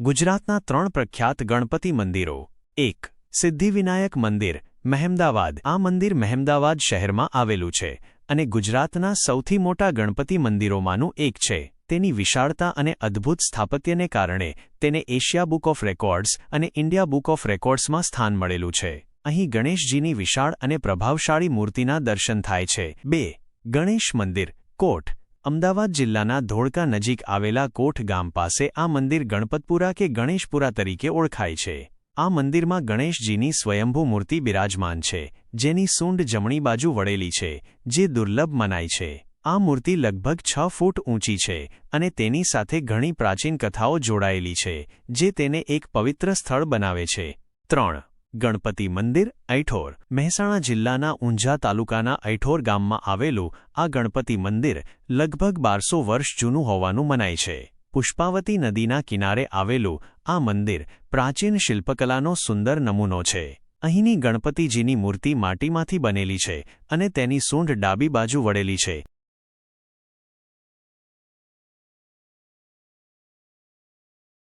ગુજરાતના ત્રણ પ્રખ્યાત ગણપતિ મંદિરો. એક, સિદ્ધિવિનાયક મંદિર, મહેમદાવાદ. આ મંદિર મહેમદાવાદ શહેરમાં આવેલું છે અને ગુજરાતના સૌથી મોટા ગણપતિ મંદિરોમાંનું એક છે. તેની વિશાળતા અને અદ્ભુત સ્થાપત્યને કારણે તેને એશિયા બુક ઓફ રેકોર્ડ્સ અને ઇન્ડિયા બુક ઓફ રેકોર્ડ્સમાં સ્થાન મળેલું છે. અહીં ગણેશજીની વિશાળ અને પ્રભાવશાળી મૂર્તિના દર્શન થાય છે. બે, ગણેશ મંદિર, કોટ. અમદાવાદ જિલ્લાના ધોળકા નજીક આવેલા કોઠ ગામ પાસે આ મંદિર ગણપતપુરા કે ગણેશપુરા તરીકે ઓળખાય છે. આ મંદિરમાં ગણેશજીની સ્વયંભૂ મૂર્તિ બિરાજમાન છે, જેની સૂંઢ જમણી બાજુ વળેલી છે, જે દુર્લભ મનાય છે. આ મૂર્તિ લગભગ છ ફૂટ ઊંચી છે અને તેની સાથે ઘણી પ્રાચીન કથાઓ જોડાયેલી છે, જે તેને એક પવિત્ર સ્થળ બનાવે છે. ત્રણ ગણપતિ મંદિર ઐઠોર મહેસાણા જિલ્લાના ઊંઝા તાલુકાના ઐઠોર ગામમાં આવેલું આ ગણપતિ મંદિર લગભગ બારસો વર્ષ જૂનું હોવાનું મનાય છે. પુષ્પાવતી નદીના કિનારે આવેલું આ મંદિર પ્રાચીન શિલ્પકલાનો સુંદર નમૂનો છે. અહીંની ગણપતિજીની મૂર્તિ માટીમાંથી બનેલી છે અને તેની સૂંઢ ડાબી બાજુ વળેલી છે.